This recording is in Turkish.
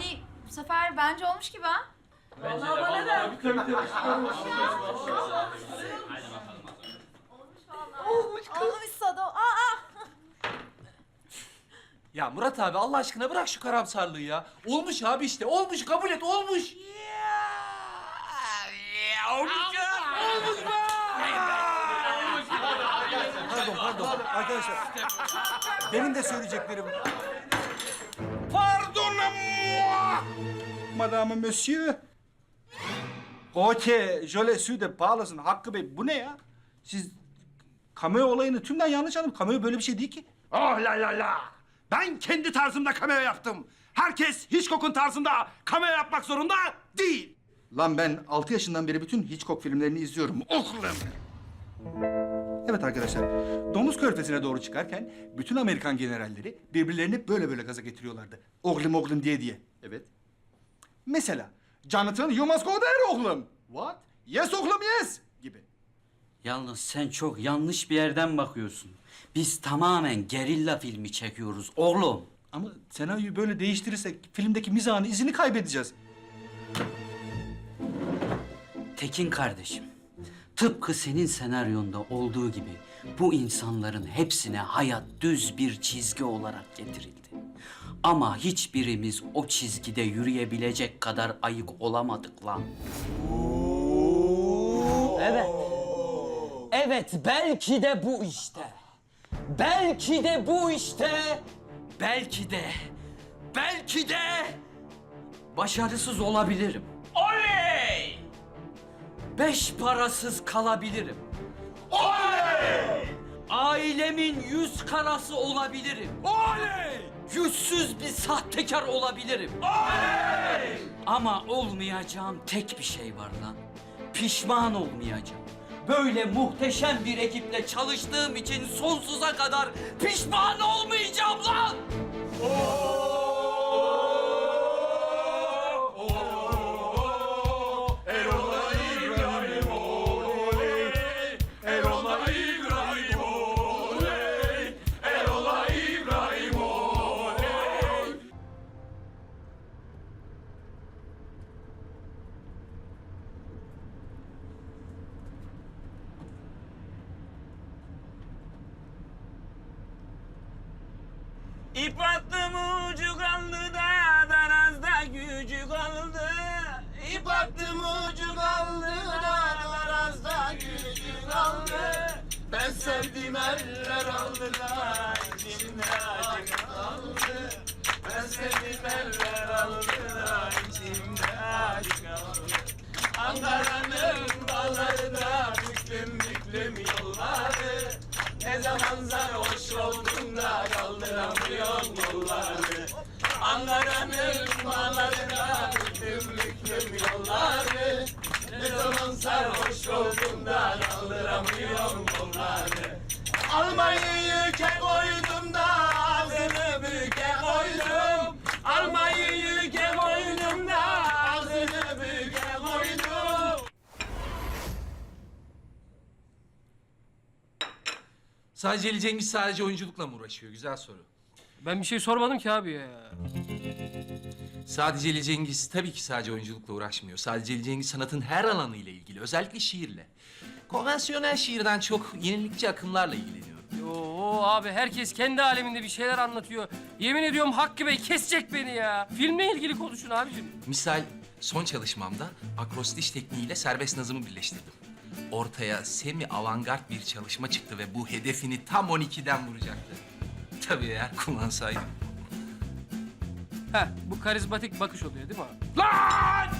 Yani bu sefer bence olmuş gibi ha. Vallahi bana da. Olmuşsa da. Aa! Ya Murat abi Allah aşkına bırak şu karamsarlığı ya. Olmuş abi işte. Olmuş kabul et olmuş. Pardon, pardon. Arkadaşlar, benim de söyleyeceklerim. Madame, Monsieur. Okey, je le suis de parlasın. Hakkı Bey, bu ne ya? Siz cameo olayını tümden yanlış anladınız. Cameo böyle bir şey değil ki. Oh la la la! Ben kendi tarzımda cameo yaptım. Herkes Hitchcock'un tarzında cameo yapmak zorunda değil. Lan ben 6 yaşından beri bütün Hitchcock filmlerini izliyorum. Oğlum. Evet arkadaşlar, Domuz Körfezi'ne doğru çıkarken bütün Amerikan generalleri birbirlerini böyle böyle gaza getiriyorlardı. Oğlum oğlum diye diye. Evet. Mesela Jonathan you must go there oğlum. What? Yes oğlum yes gibi. Yalnız sen çok yanlış bir yerden bakıyorsun. Biz tamamen gerilla filmi çekiyoruz oğlum. Ama senaryoyu böyle değiştirirsek filmdeki mizahın izini kaybedeceğiz. Tekin kardeşim, tıpkı senin senaryonda olduğu gibi bu insanların hepsine hayat düz bir çizgi olarak getirildi. Ama hiçbirimiz o çizgide yürüyebilecek kadar ayık olamadık lan. Evet. Evet, belki de bu işte. Belki de bu işte. Belki de, belki de başarısız olabilirim. Beş parasız kalabilirim. Oley! Ailemin yüz karası olabilirim. Oley! Yüzsüz bir sahtekar olabilirim. Oley! Ama olmayacağım tek bir şey var lan. Pişman olmayacağım. Böyle muhteşem bir ekiple çalıştığım için sonsuza kadar pişman olmayacağım lan! İp attım ucu kaldı da darazda gücü kaldı. İp attım ucu kaldı da darazda gücü kaldı. Ben sevdim eller aldı da içimde acı kaldı. Ben sevdim eller aldı da içimde acı kaldı. Ankara'nın dağları da büklüm büklüm yolları. Ne zaman oldum da kolları. Ankara'nın dağları da büklüm büklüm yolları. Ne zaman sarhoş oldum da kaldıramıyorum kolları. Almayı yüke koydum da ağzını büke koydum. Almayı yüke koydum da ağzını büke koydum. Sadece Ali Cengiz sadece oyunculukla mı uğraşıyor? Güzel soru. Ben bir şey sormadım ki abi ya. Sadece Ali Cengiz tabii ki sadece oyunculukla uğraşmıyor. Sadece Ali Cengiz sanatın her alanıyla ilgili. Özellikle şiirle. Konvansiyonel şiirden çok yenilikçi akımlarla ilgileniyor. Oo abi herkes kendi aleminde bir şeyler anlatıyor. Yemin ediyorum Hakkı Bey kesecek beni ya. Filmle ilgili konuşun abicim. Misal son çalışmamda akrostiş tekniğiyle serbest nazımı birleştirdim. Ortaya semi avantgard bir çalışma çıktı ve bu hedefini tam 12'den vuracaktı. Tabii eğer kullansaydım. Heh bu karizmatik bakış oluyor değil mi abi? Lan!